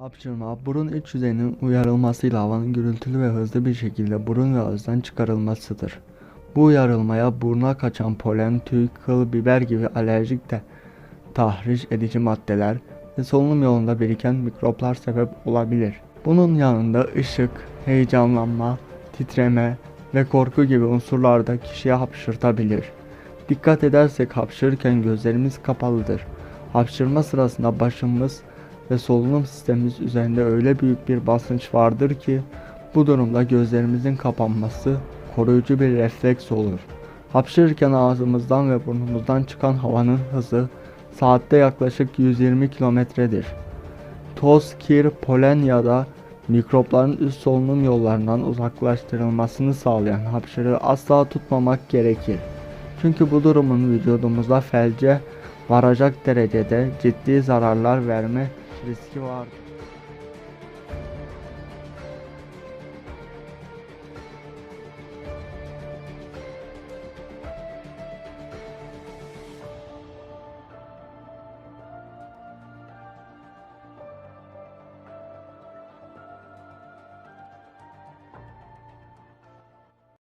Hapşırma, burun iç yüzeyinin uyarılmasıyla havanın gürültülü ve hızlı bir şekilde burun ve ağızdan çıkarılmasıdır. Bu uyarılmaya buruna kaçan polen, tüy, kıl, biber gibi alerjik de tahriş edici maddeler ve solunum yolunda biriken mikroplar sebep olabilir. Bunun yanında ışık, heyecanlanma, titreme ve korku gibi unsurlar da kişiye hapşırtabilir. Dikkat edersek hapşırırken gözlerimiz kapalıdır. Hapşırma sırasında başımız ve solunum sistemimiz üzerinde öyle büyük bir basınç vardır ki bu durumda gözlerimizin kapanması koruyucu bir refleks olur. Hapşırırken ağzımızdan ve burnumuzdan çıkan havanın hızı saatte yaklaşık 120 kilometredir. Toz, kir, polen ya da mikropların üst solunum yollarından uzaklaştırılmasını sağlayan hapşırığı asla tutmamak gerekir. Çünkü bu durumun vücudumuzda felce varacak derecede ciddi zararlar verme スる必ワはある